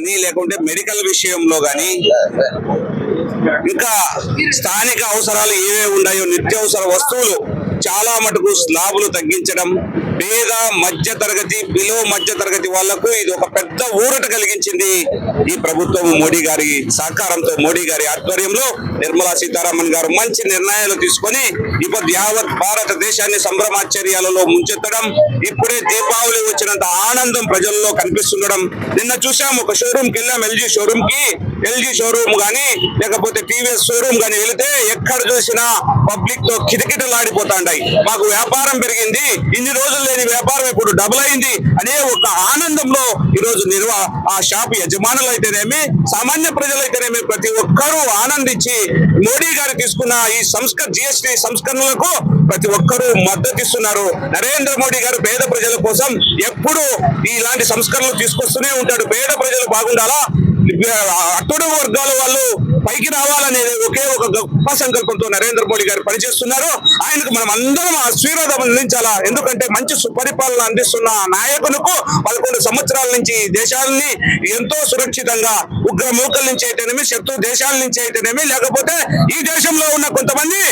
కానీ లేకుంటే మెడికల్ విషయంలో కానీ ఇంకా స్థానిక అవసరాలు ఏవే ఉన్నాయో నిత్యావసర వస్తువులు చాలా మటుకు స్లాబులు తగ్గించడం పేద మధ్య తరగతి బిలో మధ్య తరగతి వాళ్ళకు ఇది ఒక పెద్ద ఊరట కలిగించింది ఈ ప్రభుత్వం మోడీ గారి సహకారంతో మోడీ గారి ఆధ్వర్యంలో. నిర్మలా సీతారామన్ గారు మంచి నిర్ణయాలు తీసుకొని ఇప్పుడు యావత్ భారతదేశాన్ని సంభ్రమాచర్యాలలో ముంచెత్తడం ఇప్పుడే దీపావళి వచ్చినంత ఆనందం ప్రజల్లో కనిపిస్తుండడం. నిన్న చూసాం ఒక షోరూమ్కి వెళ్ళాం ఎల్జీ షోరూమ్కి. ఎల్జీ షోరూమ్ గానీ లేకపోతే టీవీఎస్ షోరూమ్ గానీ వెళితే ఎక్కడ చూసినా పబ్లిక్తో కిటకిటలాడిపోతాండాయి. మాకు వ్యాపారం పెరిగింది ఇన్ని రోజులు లేని వ్యాపారం ఇప్పుడు డబుల్ అయింది అనే ఒక ఆనందంలో ఈ రోజు నిర్వా ఆ షాప్ యజమానులు అయితేనేమి సామాన్య ప్రజలైతేనేమి ప్రతి ఒక్కరూ ఆనందించి మోడీ గారు తీసుకున్న ఈ సంస్కర జిఎస్టి సంస్కరణలకు ప్రతి ఒక్కరూ మద్దతు ఇస్తున్నారు నరేంద్ర మోడీ గారు పేద ప్రజల కోసం ఎప్పుడు ఇలాంటి సంస్కరణలు తీసుకొస్తూనే ఉంటాడు. పేద ప్రజలు బాగుండాలా? అట్టడు వర్గాల వాళ్ళు పైకి రావాలనేది ఒకే ఒక గొప్ప సంకల్పంతో నరేంద్ర మోడీ గారు పనిచేస్తున్నారు. ఆయనకు మనం అందరం ఆశీర్వాదం అందించాలా? ఎందుకంటే మంచి సుపరిపాలన అందిస్తున్న నాయకులకు పదకొండు సంవత్సరాల నుంచి దేశాలని ఎంతో సురక్షితంగా ఉగ్ర మూకల నుంచి అయితేనేమి శత్రు దేశాల నుంచి అయితేనేమి లేకపోతే ఈ దేశంలో ఉన్న కొంతమంది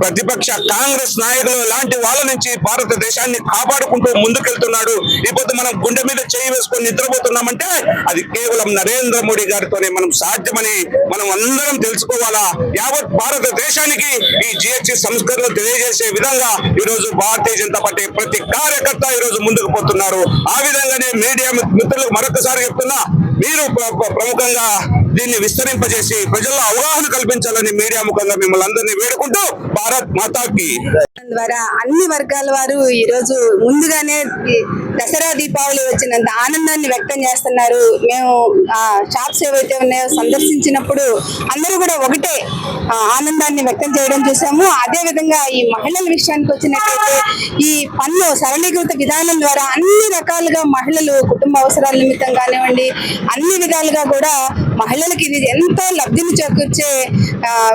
ప్రతిపక్ష కాంగ్రెస్ నాయకులు లాంటి వాళ్ళ నుంచి భారతదేశాన్ని కాపాడుకుంటూ ముందుకెళ్తున్నాడు. ఇప్పుడు మనం గుండె మీద చేయి వేసుకొని నిద్రపోతున్నామంటే అది కేవలం నరేంద్ర మోడీ గారితోనే మనం సాధ్యమని మనం అందరం తెలుసుకోవాలా? యావత్ భారతదేశానికి ఈ జిహెచ్సి సంస్కరణలు తెలియజేసే విధంగా ఈ రోజు భారతీయ జనతా పార్టీ ప్రతి కార్యకర్త ఈరోజు ముందుకు పోతున్నారు. ఆ విధంగానే మీడియా మిత్రులకు మరొకసారి చెప్తున్నా మీరు ప్రముఖంగా దీన్ని విస్తరింపజేసి ప్రజల్లో అవగాహన కల్పించాలని మీడియా ముఖంగా మిమ్మల్ని అందరినీ వేడుకుంటూ భారత్ మాతాకి. ద్వారా అన్ని వర్గాల వారు ఈ రోజు ముందుగానే దసరా దీపావళి వచ్చినంత ఆనందాన్ని వ్యక్తం చేస్తున్నారు. మేము ఆ షాప్స్ ఏవైతే ఉన్నాయో సందర్శించినప్పుడు అందరూ కూడా ఒకటే ఆనందాన్ని వ్యక్తం చేయడం చూసాము. అదే విధంగా ఈ మహిళల విషయానికి వచ్చినట్లయితే ఈ పన్ను సరళీకృత విధానం ద్వారా అన్ని రకాలుగా మహిళలు కుటుంబ అవసరాల నిమిత్తం కానివ్వండి అన్ని విధాలుగా కూడా మహిళలకి ఇది ఎంతో లబ్ధిని చేకూర్చే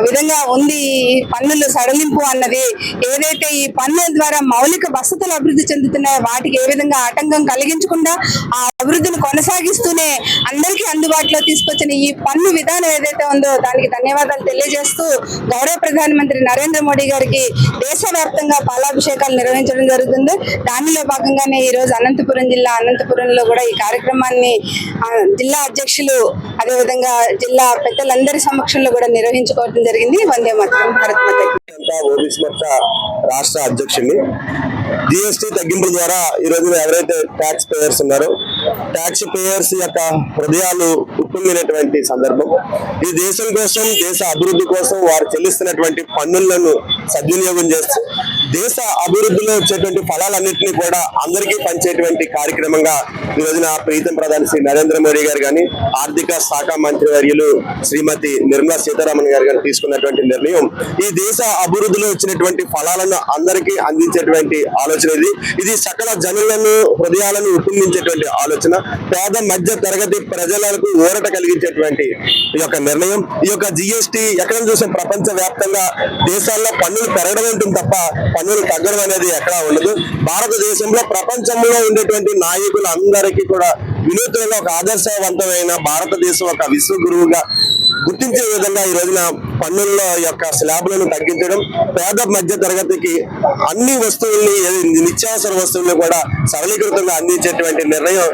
విధంగా ఉంది ఈ పన్నులు సడలింపు అన్నది. ఏదైతే ఈ పన్నుల ద్వారా మౌలిక వసతులు అభివృద్ధి చెందుతున్నాయో వాటికి ఏ విధంగా ఆటంకం కలిగించకుండా అభివృద్ధిని కొనసాగిస్తూనే అందరికీ అందుబాటులో తీసుకొచ్చిన ఈ పన్ను విధానం ఏదైతే ఉందో దానికి ధన్యవాదాలు తెలియజేస్తూ గౌరవ ప్రధానమంత్రి నరేంద్ర మోడీ గారికి దేశవ్యాప్తంగా పాలాభిషేకాలు నిర్వహించడం జరుగుతుంది. దానిలో భాగంగానే ఈ రోజు అనంతపురం జిల్లా అనంతపురంలో కూడా ఈ కార్యక్రమాన్ని జిల్లా అధ్యక్షులు అదేవిధంగా జిల్లా పెద్దలందరి సమక్షంలో కూడా నిర్వహించుకోవడం జరిగింది. వందే మాత్రం భారత్ రాష్ట్ర అధ్యక్షుడిని. జిఎస్టీ తగ్గింపుల ద్వారా ఈ రోజున ఎవరైతే ట్యాక్స్ పేయర్స్ ఉన్నారో ట్యాక్స్ పేయర్స్ యొక్క హృదయాలు ఉప్పొంగినటువంటి సందర్భం. ఈ దేశం కోసం దేశ అభివృద్ధి కోసం వారు చెల్లిస్తున్నటువంటి పన్నులను సద్వినియోగం చేస్తూ దేశ అభివృద్ధిలో వచ్చేటువంటి ఫలాలన్నింటినీ కూడా అందరికీ పంచేటువంటి కార్యక్రమంగా ఈ రోజున ప్రీతం ప్రధాని శ్రీ నరేంద్ర మోడీ గారు కానీ ఆర్థిక శాఖ మంత్రి వర్యులు శ్రీమతి నిర్మలా సీతారామన్ గారు కానీ తీసుకున్నటువంటి నిర్ణయం ఈ దేశ అభివృద్ధిలో వచ్చినటువంటి ఫలాలను అందరికీ అందించేటువంటి ఆలోచన ఇది. ఇది సకల జనులను హృదయాలను ఉప్పొందించేటువంటి ఆలోచన. పేద మధ్య తరగతి ప్రజలకు ఊరట కలిగించేటువంటి ఈ యొక్క నిర్ణయం. ఈ యొక్క జిఎస్టి ఎక్కడ చూసిన ప్రపంచ వ్యాప్తంగా దేశాల్లో పన్నులు పెరగడం ఉంటుంది తప్ప పనులు తగ్గడం అనేది ఎక్కడా ఉండదు. భారతదేశంలో ప్రపంచంలో ఉండేటువంటి నాయకులు అందరికీ కూడా వినూత్నంగా ఒక ఆదర్శవంతమైన భారతదేశం ఒక విశ్వ గురువుగా గుర్తించే విధంగా ఈ రోజున పన్నుల యొక్క స్లాబ్లను తగ్గించడం పేద మధ్య తరగతికి అన్ని వస్తువుల్ని నిత్యావసర వస్తువుల్ని కూడా సరళీకృతంగా అందించేటువంటి నిర్ణయం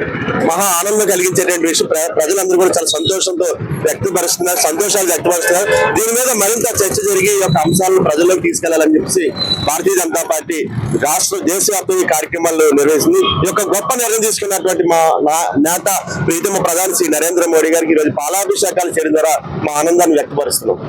మహా ఆనందం కలిగించేటువంటి విషయం. ప్ర- ప్రజలందరూ కూడా చాలా సంతోషంతో వ్యక్తపరుస్తున్నారు సంతోషాలు వ్యక్తపరుస్తున్నారు. దీని మీద మరింత చర్చ జరిగి ఈ యొక్క అంశాలను ప్రజల్లోకి తీసుకెళ్ళాలని చెప్పేసి భారతీయ జనతా పార్టీ రాష్ట్ర దేశవ్యాప్తంగా ఈ కార్యక్రమాలు నిర్వహిస్తుంది. ఈ యొక్క గొప్ప నిర్ణయం తీసుకున్నటువంటి మా నా- నేత ప్రీతమ ప్రధాని శ్రీ నరేంద్ర మోడీ గారికి ఈ రోజు పాలాభిషేకాలు చేయడం ద్వారా మా ఆనందాన్ని వ్యక్తపరుస్తున్నాం.